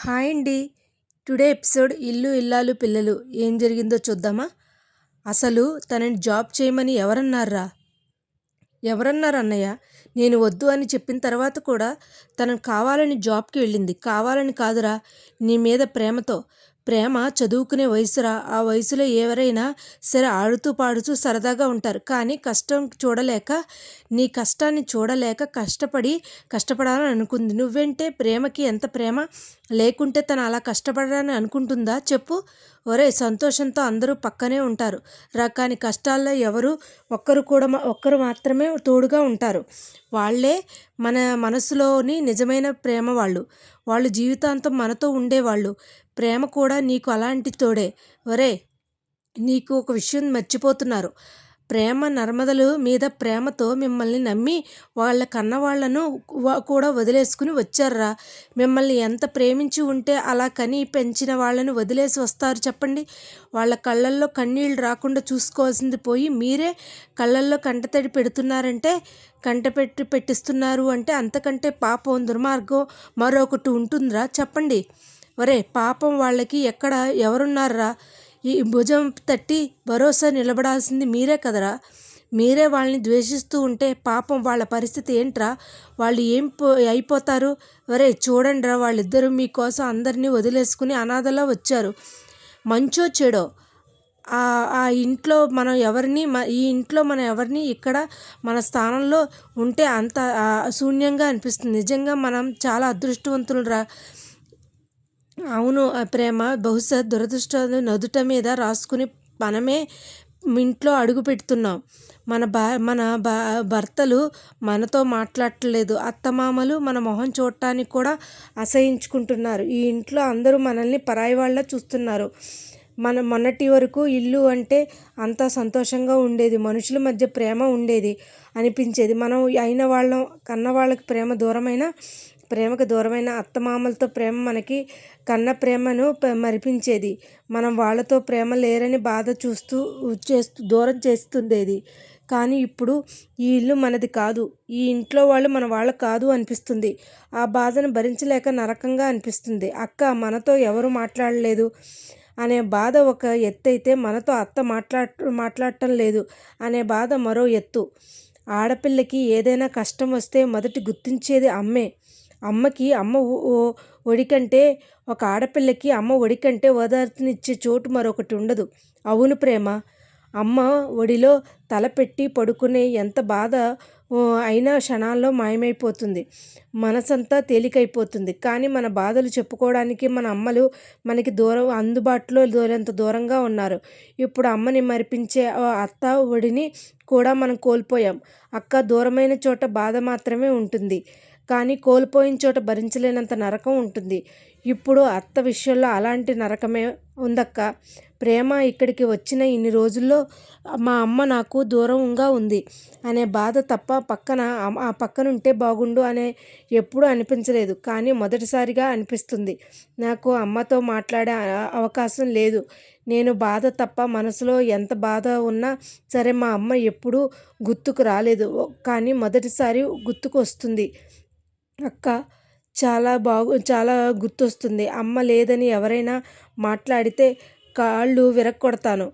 Hi అండి. Today episode ఇల్లు ఇల్లాలు పిల్లలు ఏం జరిగిందో చూద్దామా? అసలు తనని జాబ్ చేయమని ఎవరన్నారా? ఎవరన్నారు అన్నయ్య నేను వద్దు అని చెప్పిన తర్వాత కూడా తనను కావాలని జాబ్కి వెళ్ళింది. కావాలని కాదురా నీ మీద ప్రేమతో. ప్రేమ చదువుకునే వయసురా ఆ వయసులో ఎవరైనా సరే ఆడుతూ పాడుతూ సరదాగా ఉంటారు. కానీ కష్టం చూడలేక నీ కష్టాన్ని చూడలేక కష్టపడి కష్టపడాలని అనుకుంది. నువ్వంటే ప్రేమకి ఎంత ప్రేమ? లేకుంటే తను అలా కష్టపడాలని అనుకుంటుందా? చెప్పు. ఒరే సంతోషంతో అందరూ పక్కనే ఉంటారు. రా కానీ కష్టాల్లో ఎవరు? ఒక్కరు కూడా ఒక్కరు మాత్రమే తోడుగా ఉంటారు. వాళ్ళే మన మనసులోని నిజమైన ప్రేమ వాళ్ళు. వాళ్ళు జీవితాంతం మనతో ఉండేవాళ్ళు. ప్రేమ కూడా నీకు అలాంటి తోడే. ఒరే నీకు ఒక విషయం మర్చిపోతున్నారు. ప్రేమ నర్మదలు మీద ప్రేమతో మిమ్మల్ని నమ్మి వాళ్ళ కన్నవాళ్ళను కూడా వదిలేసుకుని వచ్చారా మిమ్మల్ని ఎంత ప్రేమించి ఉంటే అలా కని పెంచిన వాళ్ళని వదిలేసి వస్తారు చెప్పండి. వాళ్ళ కళ్ళల్లో కన్నీళ్ళు రాకుండా చూసుకోవాల్సింది పోయి మీరే కళ్ళల్లో కంటతడి పెడుతున్నారంటే కంట పెట్టి పెట్టిస్తున్నారు అంటే అంతకంటే పాపం దుర్మార్గం మరొకటి ఉంటుందిరా చెప్పండి. ఒరే పాపం వాళ్ళకి ఎక్కడ ఎవరున్నారా ఈ భుజం తట్టి భరోసా నిలబడాల్సింది మీరే కదరా? మీరే వాళ్ళని ద్వేషిస్తూ ఉంటే పాపం వాళ్ళ పరిస్థితి ఏంట్రా? వాళ్ళు ఏం పో అయిపోతారు? ఒరే చూడండిరా వాళ్ళిద్దరూ మీకోసం అందరినీ వదిలేసుకుని అనాథలా వచ్చారు. మంచో చెడో? ఆ ఇంట్లో మనం ఎవరిని ఈ ఇంట్లో మనం ఎవరిని ఇక్కడ మన స్థానంలో ఉంటే అంత శూన్యంగా అనిపిస్తుంది. నిజంగా మనం చాలా అదృష్టవంతులు రా అవును ప్రేమ బహుశా దురదృష్ట నదుట మీద రాసుకుని మనమే ఇంట్లో అడుగు పెడుతున్నాం. మన బా మన భా భర్తలు మనతో మాట్లాడట్లేదు. అత్తమామలు మన మొహం చూడటానికి కూడా అసహించుకుంటున్నారు. ఈ ఇంట్లో అందరూ మనల్ని పరాయి వాళ్ళ చూస్తున్నారు. మన మొన్నటి వరకు ఇల్లు అంటే అంత సంతోషంగా ఉండేది. మనుషుల మధ్య ప్రేమ ఉండేది అనిపించేది. మనం అయిన వాళ్ళం కన్న వాళ్ళకి ప్రేమ దూరమైన ప్రేమకు దూరమైన అత్తమామలతో ప్రేమ మనకి కన్న ప్రేమను మరిపించేది. మనం వాళ్ళతో ప్రేమ లేరని బాధ చూస్తూ చేస్తూ దూరం చేస్తుండేది. కానీ ఇప్పుడు ఈ ఇల్లు మనది కాదు. ఈ ఇంట్లో వాళ్ళు మన వాళ్ళు కాదు అనిపిస్తుంది. ఆ బాధను భరించలేక నరకంగా అనిపిస్తుంది. అక్క మనతో ఎవరు మాట్లాడలేదు? అనే బాధ ఒక ఎత్తు అయితే మనతో అత్త మాట్లా మాట్లాడటం లేదు అనే బాధ మరో ఎత్తు. ఆడపిల్లకి ఏదైనా కష్టం వస్తే మొదటి గుర్తించేది అమ్మే. అమ్మకి అమ్మ ఒడికంటే ఒక ఆడపిల్లకి అమ్మ ఒడికంటే ఓదార్పునిచ్చే చోటు మరొకటి ఉండదు. అవును ప్రేమ. అమ్మ ఒడిలో తలపెట్టి పడుకునే ఎంత బాధ అయినా క్షణాల్లో మాయమైపోతుంది. మనసంతా తేలికైపోతుంది. కానీ మన బాధలు చెప్పుకోవడానికి మన అమ్మలు మనకి దూరం అందుబాటులో దూరంత దూరంగా ఉన్నారు. ఇప్పుడు అమ్మని మరిపించే అత్త ఒడిని కూడా మనం కోల్పోయాం. అక్క దూరమైన చోట బాధ మాత్రమే ఉంటుంది. కానీ కోల్పోయిన చోట భరించలేనంత నరకం ఉంటుంది. ఇప్పుడు అత్త విషయంలో అలాంటి నరకమే ఉందక్క. ప్రేమ ఇక్కడికి వచ్చిన ఇన్ని రోజుల్లో మా అమ్మ నాకు దూరంగా ఉంది అనే బాధ తప్ప పక్కన ఆ పక్కన ఉంటే బాగుండు అనే ఎప్పుడూ అనిపించలేదు. కానీ మొదటిసారిగా అనిపిస్తుంది. నాకు అమ్మతో మాట్లాడే అవకాశం లేదు. నేను బాధ తప్ప మనసులో ఎంత బాధ ఉన్నా సరే మా అమ్మ ఎప్పుడూ గుర్తుకు రాలేదు. కానీ మొదటిసారి గుర్తుకు వస్తుంది అక్క చాలా బాగు చాలా గుర్తొస్తుంది. అమ్మ లేదని ఎవరైనా మాట్లాడితే కాళ్ళు విరక్కొడతాను.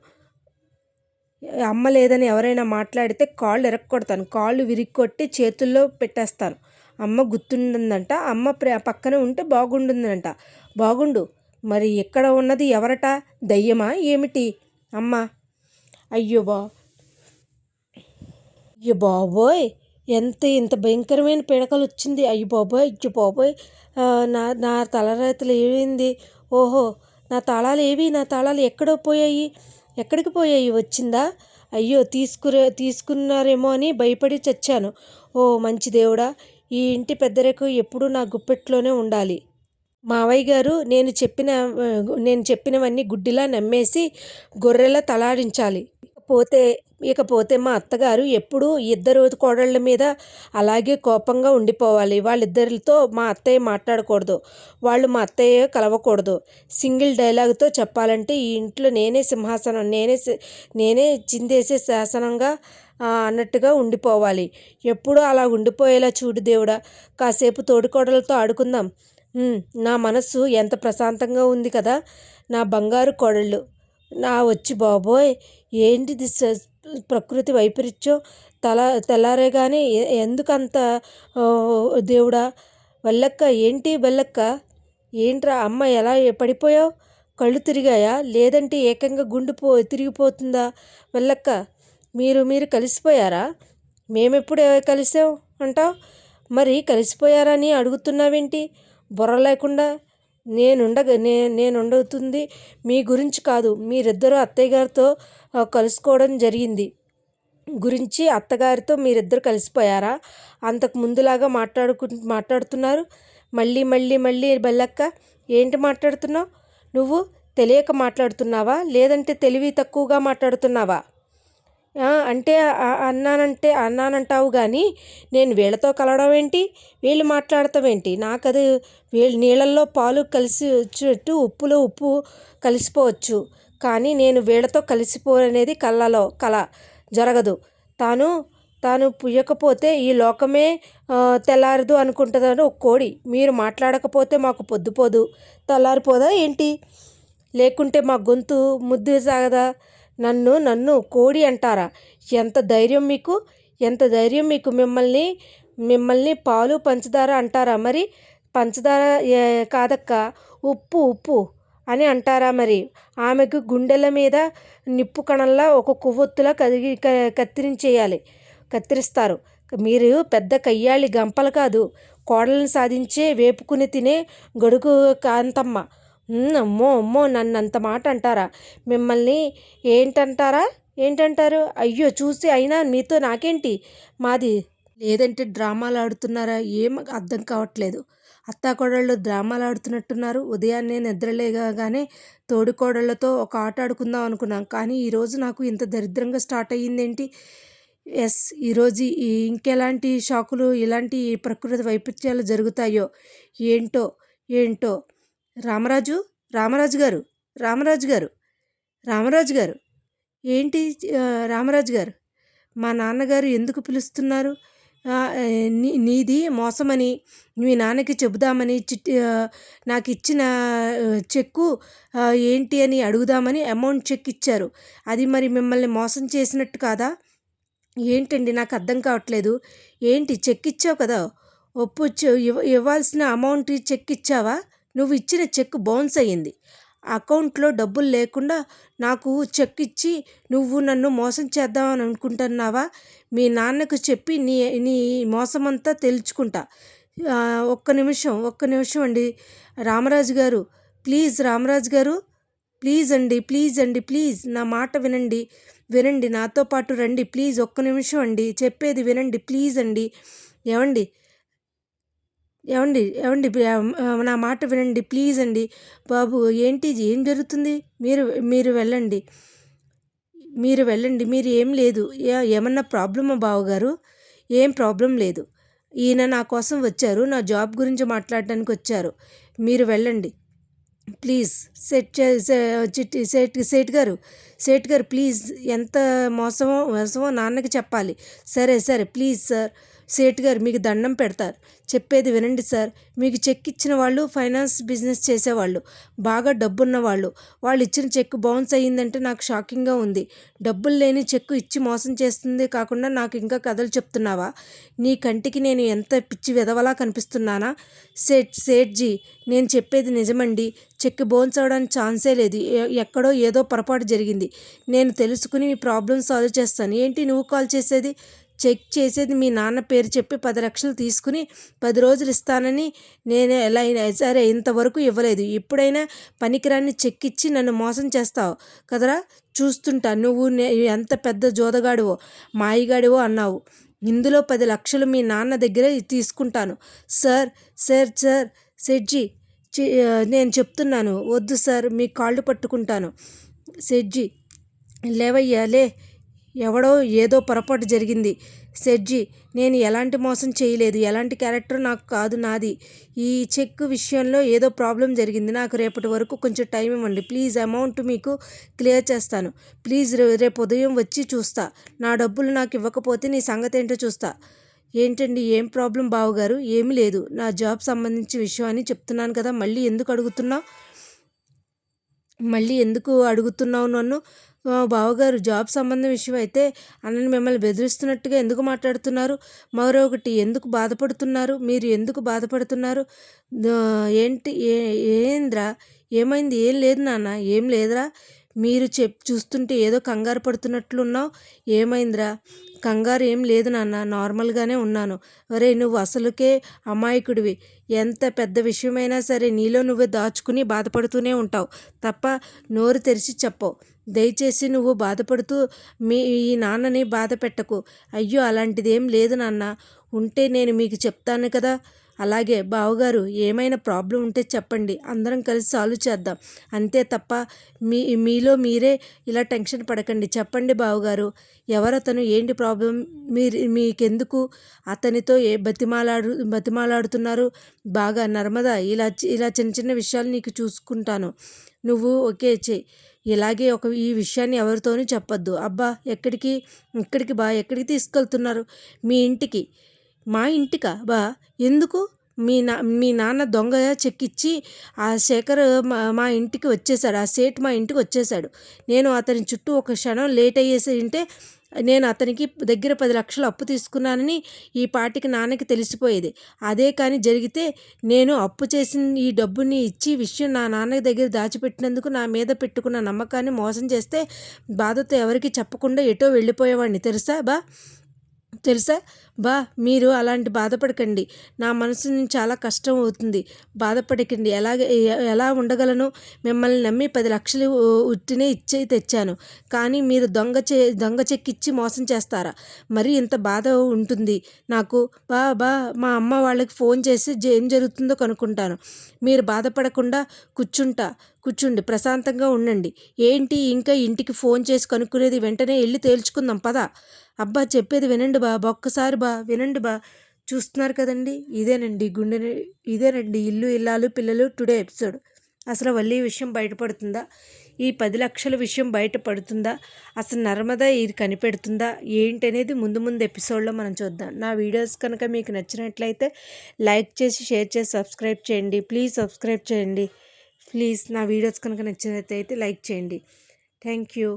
అమ్మ లేదని ఎవరైనా మాట్లాడితే కాళ్ళు విరక్కొడతాను. కాళ్ళు విరిక్కొట్టి చేతుల్లో పెట్టేస్తాను. అమ్మ గుర్తుండదంట అమ్మ పక్కన ఉంటే బాగుంటుందంట. బాగుండు. మరి ఎక్కడ ఉన్నది ఎవరట? దయ్యమా? ఏమిటి? అమ్మ. అయ్యో బా. అయ్యో బాబోయ్. ఎంత ఇంత భయంకరమైన పీడకలు వచ్చింది. అయ్యి బాబోయ్ అయ్యో బాబోయ్. నా నా తలరాతలు ఏమైంది? ఓహో నా తాళాలు ఏవి? నా తాళాలు ఎక్కడో పోయాయి. ఎక్కడికి పోయాయి? వచ్చిందా? అయ్యో తీసుకురే తీసుకున్నారేమో అని భయపడి చచ్చాను. ఓ మంచి దేవుడా ఈ ఇంటి పెద్దరకు ఎప్పుడూ నా గుప్పెట్లోనే ఉండాలి. మావయ్య గారు నేను చెప్పిన నేను చెప్పినవన్నీ గుడ్డిలా నమ్మేసి గొర్రెలా తలాడించాలి. పోతే ఇకపోతే మా అత్తగారు ఎప్పుడూ ఇద్దరు కోడళ్ళ మీద అలాగే కోపంగా ఉండిపోవాలి. వాళ్ళిద్దరితో మా అత్తయ్య మాట్లాడకూడదు. వాళ్ళు మా అత్తయ్య కలవకూడదు. సింగిల్ డైలాగ్తో చెప్పాలంటే ఈ ఇంట్లో నేనే సింహాసనం నేనే నేనే చిందేసే శాసనంగా అన్నట్టుగా ఉండిపోవాలి. ఎప్పుడూ అలా ఉండిపోయేలా చూడు దేవుడా కాసేపు తోడుకోడలతో ఆడుకుందాం. నా మనస్సు ఎంత ప్రశాంతంగా ఉంది కదా నా బంగారు కోడళ్ళు. నా వచ్చి బాబోయ్ ఏంటిది ప్రకృతి వైపరీత్యం? తల తెల్లారే కానీ ఎందుకంత దేవుడా? వల్లక్క ఏంటి వల్లక్క ఏంట్రా అమ్మ ఎలా పడిపోయావు? కళ్ళు తిరిగాయా? లేదంటే ఏకంగా గుండు పో తిరిగిపోతుందా? వల్లక్క మీరు మీరు కలిసిపోయారా? మేమెప్పుడు కలిసాం అంటావు? మరి కలిసిపోయారని అడుగుతున్నావేంటి? బుర్ర లేకుండా నేనుండగ నే నేనుండుతుంది మీ గురించి కాదు మీరిద్దరూ అత్తయ్య గారితో కలుసుకోవడం జరిగింది. గురించి అత్తగారితో మీరిద్దరు కలిసిపోయారా? అంతకు ముందులాగా మాట్లాడుకు మాట్లాడుతున్నారు. మళ్ళీ మళ్ళీ మళ్ళీ బల్లక్క ఏంటి మాట్లాడుతున్నావు? నువ్వు తెలియక మాట్లాడుతున్నావా? లేదంటే తెలివి తక్కువగా మాట్లాడుతున్నావా? అంటే అన్నానంటే అన్నానంటావు కానీ నేను వీళ్ళతో కలవడం ఏంటి? వీళ్ళు మాట్లాడటం ఏంటి? నాకు అది వీళ్ళు నీళ్ళల్లో పాలు కలిసి వచ్చేట్టు ఉప్పులో ఉప్పు కలిసిపోవచ్చు. కానీ నేను వీళ్ళతో కలిసిపోనేది కళ్ళలో కళ జరగదు. తాను తాను పుయ్యకపోతే ఈ లోకమే తెల్లారదు అనుకుంటుందని ఒక కోడి. మీరు మాట్లాడకపోతే మాకు పొద్దుపోదు తెల్లారిపోదా ఏంటి? లేకుంటే మా గొంతు ముద్దు సాగదా? నన్ను నన్ను కోడి అంటారా? ఎంత ధైర్యం మీకు? ఎంత ధైర్యం మీకు మిమ్మల్ని మిమ్మల్ని పాలు పంచదార అంటారా మరి? పంచదార కాదక్క ఉప్పు ఉప్పు అని అంటారా మరి? ఆమెకు గుండెల మీద నిప్పు కణంలా ఒక కొవ్వొత్తులా కదిగి కత్తిరించేయాలి కత్తిరిస్తారు. మీరు పెద్ద కయ్యాళి గంపలు కాదు కోడలను సాధించే వేపుకుని తినే గడుగు కాంతమ్మ. అమ్మో అమ్మో నన్ను అంత మాట అంటారా మిమ్మల్ని ఏంటంటారా? ఏంటంటారు? అయ్యో చూసి అయినా మీతో నాకేంటి? మాది లేదంటే డ్రామాలు ఆడుతున్నారా? ఏం అర్థం కావట్లేదు. అత్తాకోడళ్ళు డ్రామాలు ఆడుతున్నట్టున్నారు. ఉదయాన్నే నిద్రలేగానే తోడికోడళ్ళతో ఒక ఆట ఆడుకుందాం అనుకున్నాం. కానీ ఈరోజు నాకు ఇంత దరిద్రంగా స్టార్ట్ అయ్యిందేంటి? ఎస్ ఈరోజు ఈ ఇంకెలాంటి షాకులు ఇలాంటి ప్రకృతి వైపరీత్యాలు జరుగుతాయో? ఏంటో? ఏంటో? రామరాజు రామరాజు గారు రామరాజు గారు రామరాజు గారు. ఏంటి రామరాజు గారు? మా నాన్నగారు ఎందుకు పిలుస్తున్నారు? నీ నీది మోసమని మీ నాన్నకి చెబుదామని చిట్టి నాకు ఇచ్చిన చెక్కు ఏంటి అని అడుగుదామని అమౌంట్ చెక్ ఇచ్చారు. అది మరి మిమ్మల్ని మోసం చేసినట్టు కాదా? ఏంటండి నాకు అర్థం కావట్లేదు. ఏంటి చెక్ ఇచ్చావు కదా? ఒప్పు ఇవ్వ ఇవ్వాల్సిన అమౌంట్ చెక్ ఇచ్చావా? నువ్వు ఇచ్చిన చెక్ బౌన్స్ అయ్యింది. అకౌంట్లో డబ్బులు లేకుండా నాకు చెక్ ఇచ్చి నువ్వు నన్ను మోసం చేద్దామని అనుకుంటున్నావా? మీ నాన్నకు చెప్పి నీ నీ మోసమంతా తెలుసుకుంటా. ఒక్క నిమిషం ఒక్క నిమిషం అండి. రామరాజు గారు ప్లీజ్ రామరాజు గారు ప్లీజ్ అండి ప్లీజ్ అండి ప్లీజ్. నా మాట వినండి వినండి. నాతో పాటు రండి ప్లీజ్. ఒక్క నిమిషం అండి. చెప్పేది వినండి ప్లీజ్ అండి. ఏమండి? ఏమండి ఏమండి నా మాట వినండి ప్లీజ్ అండి. బాబు ఏంటి ఏం జరుగుతుంది? మీరు మీరు వెళ్ళండి. మీరు వెళ్ళండి మీరు ఏం లేదు. ఏమన్నా ప్రాబ్లమా బావగారు? ఏం ప్రాబ్లం లేదు. ఈయన నా కోసం వచ్చారు నా జాబ్ గురించి మాట్లాడడానికి వచ్చారు. మీరు వెళ్ళండి. ప్లీజ్ సెట్ చే- చిట్టి సేట్ సేట్ గారు సేట్ గారు ప్లీజ్ ఎంత మోసమో మోసమో నాన్నకి చెప్పాలి. సరే సరే ప్లీజ్ సార్. సేట్ గారు మీకు దండం పెడతారు. చెప్పేది వినండి సార్. మీకు చెక్ ఇచ్చిన వాళ్ళు ఫైనాన్స్ బిజినెస్ చేసేవాళ్ళు బాగా డబ్బున్న వాళ్ళు. వాళ్ళు ఇచ్చిన చెక్ బౌన్స్ అయ్యిందంటే నాకు షాకింగ్గా ఉంది. డబ్బులు లేని చెక్కు ఇచ్చి మోసం చేస్తుంది కాకుండా నాకు ఇంకా కథలు చెప్తున్నావా? నీ కంటికి నేను ఎంత పిచ్చి విధవలా కనిపిస్తున్నానా? సేట్ సేట్జీ నేను చెప్పేది నిజమండి. చెక్ బౌన్స్ అవడానికి ఛాన్సే లేదు. ఎ- ఎక్కడో ఏదో పొరపాటు జరిగింది. నేను తెలుసుకుని మీ ప్రాబ్లమ్ సాల్వ్ చేస్తాను. ఏంటి నువ్వు కాల్ చేసేది? చెక్ చేసేది మీ నాన్న పేరు చెప్పి పది లక్షలు తీసుకుని పది రోజులు ఇస్తానని నేను ఎలా అయినా సరే ఇంతవరకు ఇవ్వలేదు. ఎప్పుడైనా పనికిరాని చెక్ ఇచ్చి నన్ను మోసం చేస్తావు కదరా? చూస్తుంటా. నువ్వు ఎంత పెద్ద జోదగాడివో మాయిగాడివో అన్నావు. ఇందులో పది లక్షలు మీ నాన్న దగ్గర తీసుకుంటాను. సార్ సార్ సార్ సెడ్జీ నేను చెప్తున్నాను. వద్దు సార్ మీ కాళ్ళు పట్టుకుంటాను. సెడ్జీ లేవయ్యా లే. ఎవడో ఏదో పొరపాటు జరిగింది. సెడ్జీ నేను ఎలాంటి మోసం చేయలేదు. ఎలాంటి క్యారెక్టర్ నాకు కాదు నాది. ఈ చెక్ విషయంలో ఏదో ప్రాబ్లం జరిగింది. నాకు రేపటి వరకు కొంచెం టైం ఇవ్వండి. ప్లీజ్ అమౌంట్ మీకు క్లియర్ చేస్తాను. ప్లీజ్ రేపు ఉదయం వచ్చి చూస్తా. నా డబ్బులు నాకు ఇవ్వకపోతే నీ సంగతి ఏంటో చూస్తా. ఏంటండి? ఏం ప్రాబ్లం బావగారు? ఏమీ లేదు. నా జాబ్ సంబంధించి విషయం అని చెప్తున్నాను కదా. మళ్ళీ ఎందుకు అడుగుతున్నావు? మళ్ళీ ఎందుకు అడుగుతున్నావు నన్ను? బావగారు జాబ్ సంబంధం విషయం అయితే అన్నని మిమ్మల్ని బెదిరిస్తున్నట్టుగా ఎందుకు మాట్లాడుతున్నారు? మరొకటి ఎందుకు బాధపడుతున్నారు? మీరు ఎందుకు బాధపడుతున్నారు? ఏంటి ఏ ఏంద్రా? ఏమైంది? ఏం లేదు నాన్న ఏం లేదురా. మీరు చెప్ చూస్తుంటే ఏదో కంగారు పడుతున్నట్లున్నావు. ఏమైందిరా? కంగారు ఏం లేదు నాన్న నార్మల్గానే ఉన్నాను. అరే నువ్వు అసలుకే అమాయకుడివి. ఎంత పెద్ద విషయమైనా సరే నీలో నువ్వే దాచుకుని బాధపడుతూనే ఉంటావు. తప్ప నోరు తెరిచి చెప్పవు. దయచేసి నువ్వు బాధపడుతూ మీ ఈ నాన్నని బాధ పెట్టకు. అయ్యో అలాంటిదేం లేదు నాన్న. ఉంటే నేను మీకు చెప్తాను కదా. అలాగే బావగారు ఏమైనా ప్రాబ్లం ఉంటే చెప్పండి. అందరం కలిసి సాల్వ్ చేద్దాం. అంతే తప్ప మీ మీలో మీరే ఇలా టెన్షన్ పడకండి. చెప్పండి బావగారు ఎవరతను ఏంటి ప్రాబ్లం? మీరు మీకెందుకు అతనితో ఏ బతిమాలాడు బతిమాలాడుతున్నారు? బాగా నర్మదా ఇలా ఇలా చిన్న చిన్న విషయాలు నీకు చూసుకుంటాను. నువ్వు ఓకే చేయి. ఇలాగే ఒక ఈ విషయాన్ని ఎవరితోనూ చెప్పొద్దు. అబ్బా ఎక్కడికి? ఇక్కడికి బా ఎక్కడికి తీసుకెళ్తున్నారు? మీ ఇంటికి. మా ఇంటికా? బా ఎందుకు? మీ నా మీ నాన్న దొంగ చెక్కిచ్చి ఆ శేఖర్ మా మా ఇంటికి వచ్చేసాడు. ఆ సేట్ మా ఇంటికి వచ్చేసాడు. నేను అతని చుట్టూ ఒక క్షణం లేట్ అయ్యేసి ఉంటే నేను అతనికి దగ్గర పది లక్షలు అప్పు తీసుకున్నానని ఈ పాటికి నాన్నకి తెలిసిపోయేది. అదే కానీ జరిగితే నేను అప్పు చేసిన ఈ డబ్బుని ఇచ్చి విషయం నా నాన్న దగ్గర దాచిపెట్టినందుకు నా మీద పెట్టుకున్న నమ్మకాన్ని మోసం చేస్తే బాధతో ఎవరికి చెప్పకుండా ఎటో వెళ్ళిపోయేవాడిని. తెలుసా బా? తెలుసా? బా మీరు అలాంటి బాధపడకండి. నా మనసుని చాలా కష్టం అవుతుంది. బాధపడకండి. ఎలాగ ఎలా ఉండగలను? మిమ్మల్ని నమ్మి పది లక్షలు ఉట్టినే ఇచ్చే తెచ్చాను. కానీ మీరు దొంగ చే దొంగ చెక్కిచ్చి మోసం చేస్తారా? మరి ఇంత బాధ ఉంటుంది. నాకు బా బా మా అమ్మ వాళ్ళకి ఫోన్ చేసి జ- ఏం జరుగుతుందో కనుక్కుంటాను. మీరు బాధపడకుండా కూర్చుంటా. కూర్చుండి ప్రశాంతంగా ఉండండి. ఏంటి? ఇంకా ఇంటికి ఫోన్ చేసి కనుక్కునేది వెంటనే వెళ్ళి తేల్చుకుందాం. పద. అబ్బా చెప్పేది వినండి బా. ఒక్కసారి బా. వినండి బా. చూస్తున్నారు కదండి? ఇదేనండి గుండె ఇదేనండి ఇల్లు ఇల్లాలు పిల్లలు టుడే ఎపిసోడ్. అసలు వల్లి విషయం బయటపడుతుందా? ఈ పది లక్షల విషయం బయటపడుతుందా? అసలు నర్మదా ఇది కనిపెడుతుందా? ఏంటనేది ముందు ముందు ఎపిసోడ్లో మనం చూద్దాం. నా వీడియోస్ కనుక మీకు నచ్చినట్లయితే లైక్ చేసి షేర్ చేసి సబ్స్క్రైబ్ చేయండి. ప్లీజ్ సబ్స్క్రైబ్ చేయండి. ప్లీజ్ నా వీడియోస్ కనుక నచ్చినట్లయితే లైక్ చేయండి. Thank you.